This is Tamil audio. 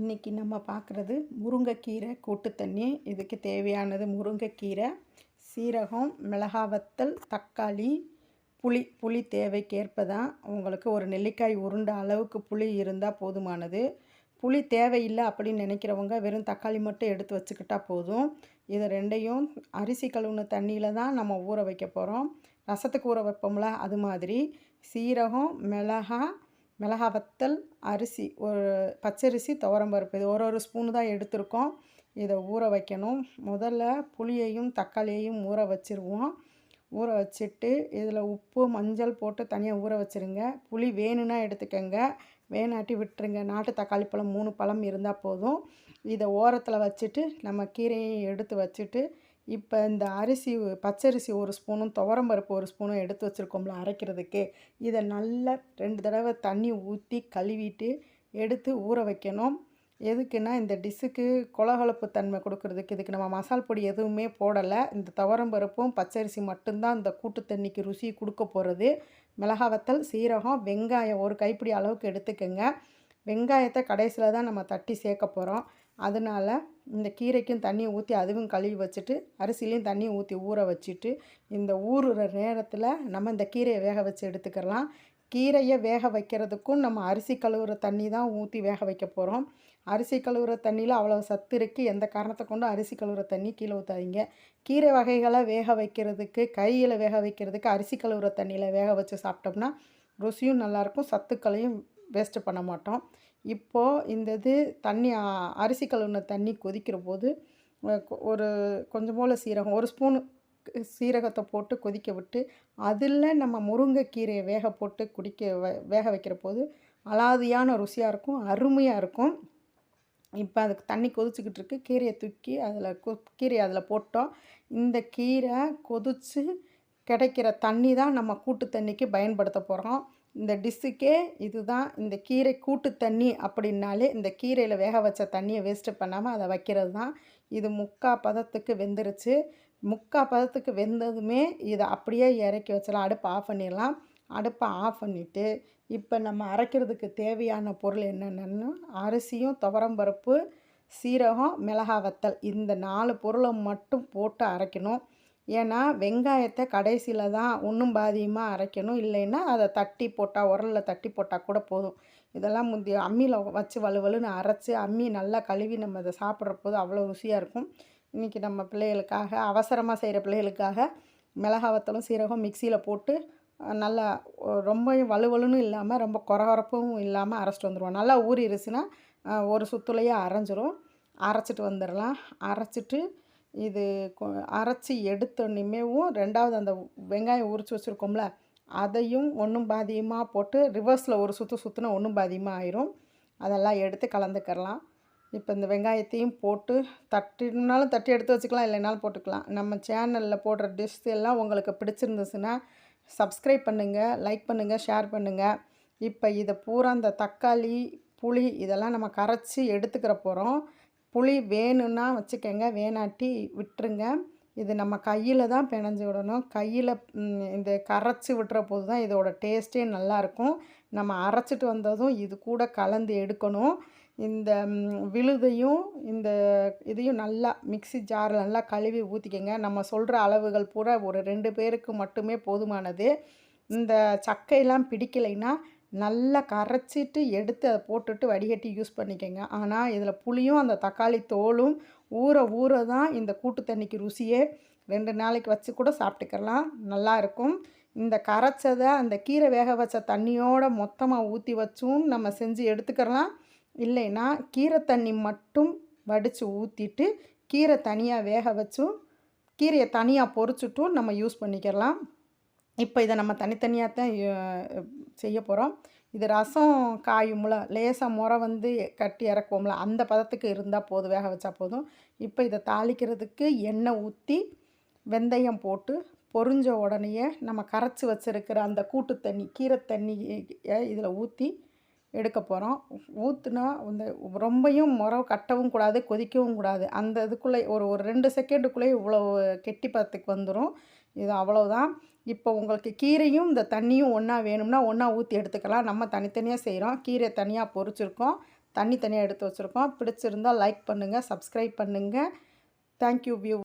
இன்றைக்கி நம்ம பார்க்குறது முருங்கைக்கீரை கூட்டு தண்ணி. இதுக்கு தேவையானது முருங்கைக்கீரை சீரகம் மிளகா வத்தல் தக்காளி புளி புளி தேவைக்கேற்ப தான் உங்களுக்கு ஒரு நெல்லிக்காய் உருண்ட அளவுக்கு புளி இருந்தால் போதுமானது. புளி தேவையில்லை அப்படின்னு நினைக்கிறவங்க வெறும் தக்காளி மட்டும் எடுத்து வச்சுக்கிட்டா போதும். இது ரெண்டையும் அரிசி கழுவுன தண்ணியில் தான் நம்ம ஊற வைக்க போகிறோம் ரசத்துக்கு ஊற வைப்போம்ல அது மாதிரி. சீரகம் மிளகா மிளகா வத்தல் அரிசி ஒரு பச்சரிசி துவரம்பருப்பு இது ஒரு ஒரு ஸ்பூனு தான் எடுத்திருக்கோம். இதை ஊற வைக்கணும். முதல்ல புளியையும் தக்காளியையும் ஊற வச்சிருவோம். ஊற வச்சுட்டு இதில் உப்பு மஞ்சள் போட்டு தனியாக ஊற வச்சுருங்க. புளி வேணும்னா எடுத்துக்கோங்க. வேணாட்டி விட்டுருங்க. நாட்டு தக்காளி பழம் மூணு பழம் இருந்தால் போதும். இதை ஓரத்தில் வச்சுட்டு நம்ம கீரையை எடுத்து வச்சுட்டு இப்போ இந்த அரிசி பச்சரிசி ஒரு ஸ்பூனும் துவரம்பருப்பு ஒரு ஸ்பூனும் எடுத்து வச்சுருக்கோம்ல அரைக்கிறதுக்கு. இதை நல்லா ரெண்டு தடவை தண்ணி ஊற்றி கழுவிட்டு எடுத்து ஊற வைக்கணும். எதுக்குன்னா இந்த டிஷ்ஷுக்கு கொலகொலப்பு தன்மை கொடுக்கறதுக்கு. இதுக்கு நம்ம மசால் பொடி எதுவுமே போடலை. இந்த துவரம்பருப்பும் பச்சரிசி மட்டும்தான் இந்த கூட்டு தண்ணிக்கு ருசி கொடுக்க போகிறது மிளகா வத்தல் சீரகம் வெங்காயம் ஒரு கைப்பிடி அளவுக்கு எடுத்துக்கோங்க. வெங்காயத்தை கடைசியில் தான் நம்ம தட்டி சேர்க்க போகிறோம் அதனால் இந்த கீரைக்கும் தண்ணி ஊற்றி அதுவும் கழுவி வச்சுட்டு அரிசிலையும் தண்ணி ஊற்றி ஊற வச்சுட்டு இந்த ஊறுற நேரத்தில் நம்ம இந்த கீரையை வேக வச்சு எடுத்துக்கலாம். கீரையை வேக வைக்கிறதுக்கும் நம்ம அரிசி கழுவுற தண்ணி தான் ஊற்றி வேக வைக்க போகிறோம் அரிசி கழுவுற தண்ணியில் அவ்வளோ சத்து இருக்குது எந்த காரணத்தை கொண்டும் அரிசி கழுவுற தண்ணி கீழே ஊற்றாதீங்க கீரை வகைகளை வேக வைக்கிறதுக்கு கையில் வேக வைக்கிறதுக்கு அரிசி கழுவுற தண்ணியில் வேக வச்சு சாப்பிட்டோம்னா ருசியும் நல்லாயிருக்கும் சத்துக்களையும் வேஸ்ட்டு பண்ண மாட்டோம். இப்போது இந்த இது தண்ணி அரிசி கழுவுன தண்ணி கொதிக்கிற போது ஒரு கொஞ்சம் போல் சீரகம் ஒரு ஸ்பூனு சீரகத்தை போட்டு கொதிக்க விட்டு அதில் நம்ம முருங்கைக்கீரையை வேக போட்டு குடிக்க வேக வைக்கிற போது அலாதியான ருசியாக இருக்கும் அருமையாக இருக்கும். இப்போ அதுக்கு தண்ணி கொதிச்சுக்கிட்டு இருக்கு கீரையை தூக்கி அதில் கொ கீரையை அதில் போட்டோம். இந்த கீரை கொதித்து கிடைக்கிற தண்ணி தான் நம்ம கூட்டு தண்ணிக்கு பயன்படுத்த போகிறோம் இந்த டிஷ்ஷுக்கே இதுதான் இந்த கீரை கூட்டு தண்ணி அப்படின்னாலே இந்த கீரையில் வேக வச்ச தண்ணியை வேஸ்ட்டு பண்ணாமல் அதை வைக்கிறது தான் இது முக்கா பதத்துக்கு வெந்துருச்சு. முக்கா பதத்துக்கு வெந்ததுமே இதை அப்படியே இறக்கி வச்சிடலாம் அடுப்பை ஆஃப் பண்ணிடலாம். அடுப்பை ஆஃப் பண்ணிவிட்டு இப்போ நம்ம அரைக்கிறதுக்கு தேவையான பொருள் என்னென்னா அரிசியும் துவரம்பருப்பு சீரகம் மிளகா வத்தல். இந்த நாலு பொருளை மட்டும் போட்டு அரைக்கணும். ஏன்னா வெங்காயத்தை கடைசியில் தான் ஒன்றும் பாதியமாக அரைக்கணும். இல்லைன்னா அதை தட்டி போட்டால் உரலில் தட்டி போட்டால் கூட போதும். இதெல்லாம் முந்தைய அம்மியில் வச்சு வலுவலுன்னு அரைச்சி அம்மி நல்லா கழுவி நம்ம அதை சாப்பிட்ற போது அவ்வளோ ருசியாக இருக்கும். இன்றைக்கி நம்ம பிள்ளைகளுக்காக அவசரமாக செய்கிற பிள்ளைகளுக்காக மிளகாவத்தலும் சீரகம் மிக்சியில் போட்டு நல்லா ரொம்ப வலுவலுன்னு இல்லாமல் ரொம்ப குறகுறப்பும் இல்லாமல் அரைச்சிட்டு வந்துடுவோம் நல்லா ஊறிடுச்சுன்னா ஒரு சுத்துலையே அரைஞ்சிரும். அரைச்சிட்டு வந்துடலாம். அரைச்சிட்டு இது அரைச்சி எடுத்தோன்னுமேவும் ரெண்டாவது அந்த வெங்காயம் உரித்து வச்சுருக்கோம்ல அதையும் ஒன்றும் பாதியமாக போட்டு ரிவர்ஸில் ஒரு சுற்று சுற்றுனா ஒன்றும் பாதியமாக ஆயிரும். அதெல்லாம் எடுத்து கலந்துக்கிறலாம். இப்போ இந்த வெங்காயத்தையும் போட்டு தட்டினாலும் தட்டி எடுத்து வச்சுக்கலாம் இல்லைனாலும் போட்டுக்கலாம். நம்ம சேனலில் போடுற டிஷ் எல்லாம் உங்களுக்கு பிடிச்சிருந்துச்சுன்னா சப்ஸ்கிரைப் பண்ணுங்கள் லைக் பண்ணுங்கள் ஷேர் பண்ணுங்கள் இப்போ இதை பூரா இந்த தக்காளி புளி இதெல்லாம் நம்ம கரைச்சி எடுத்துக்கிற போகிறோம் புளி வேணும்னா வச்சுக்கோங்க வேணாட்டி விட்டுருங்க. இது நம்ம கையில் தான் பிணைஞ்சு விடணும். கையில் இந்த கரைச்சி விட்டுற போது தான் இதோட டேஸ்ட்டே நல்லாயிருக்கும். நம்ம அரைச்சிட்டு வந்ததும் இது கூட கலந்து எடுக்கணும். இந்த விழுதையும் இந்த இதையும் நல்லா மிக்சி ஜாரில் நல்லா கழுவி ஊற்றிக்கங்க நம்ம சொல்கிற அளவுகள் பூரா ஒரு ரெண்டு பேருக்கு மட்டுமே போதுமானது. இந்த சக்கையெல்லாம் பிடிக்கலைன்னா நல்லா கரைச்சிட்டு எடுத்து அதை போட்டுட்டு வடிகட்டி யூஸ் பண்ணிக்கோங்க. ஆனால் இதில் புளியும் அந்த தக்காளி தோலும் ஊற ஊற தான் இந்த கூட்டு தண்ணிக்கு ருசியே. ரெண்டு நாளைக்கு வச்சு கூட சாப்பிட்டுக்கலாம். நல்லாயிருக்கும் இந்த கரைச்சதை அந்த கீரை வேக வச்ச தண்ணியோடு மொத்தமாக ஊற்றி வச்சும் நம்ம செஞ்சு எடுத்துக்கிறலாம் இல்லைன்னா கீரை தண்ணி மட்டும் வடித்து ஊற்றிட்டு கீரை தனியாக வேக வச்சும் கீரையை தனியாக பொறிச்சிட்டும் நம்ம யூஸ் பண்ணிக்கலாம். இப்போ இதை நம்ம தனித்தனியாக தான் செய்ய போகிறோம் இது ரசம் காயும்ல லேசாக முறை வந்து கட்டி இறக்குவோம்ல அந்த பதத்துக்கு இருந்தால் போதும் வேக வச்சா போதும். இப்போ இதை தாளிக்கிறதுக்கு எண்ணெய் ஊற்றி வெந்தயம் போட்டு பொறிஞ்ச உடனேயே நம்ம கரைச்சி வச்சுருக்கிற அந்த கூட்டு தண்ணி கீரை தண்ணி இதில் ஊற்றி எடுக்க போகிறோம் ஊற்றுனா இந்த ரொம்பையும் முறை கட்டவும் கூடாது கொதிக்கவும் கூடாது. அந்த இதுக்குள்ளே ஒரு ஒரு ரெண்டு செகண்டுக்குள்ளே இவ்வளோ கெட்டி பதத்துக்கு வந்துடும் இது அவ்வளோதான் இப்போ உங்களுக்கு கீரையும் இந்த தண்ணியும் ஒன்றா வேணும்னா ஒன்றா ஊற்றி எடுத்துக்கலாம். நம்ம தனித்தனியாக செய்கிறோம் கீரை தனியாக பொறிச்சிருக்கோம் தண்ணி தனியாக எடுத்து வச்சுருக்கோம். பிடிச்சிருந்தால் லைக் பண்ணுங்கள் சப்ஸ்கிரைப் பண்ணுங்கள் தேங்க்யூ வியூ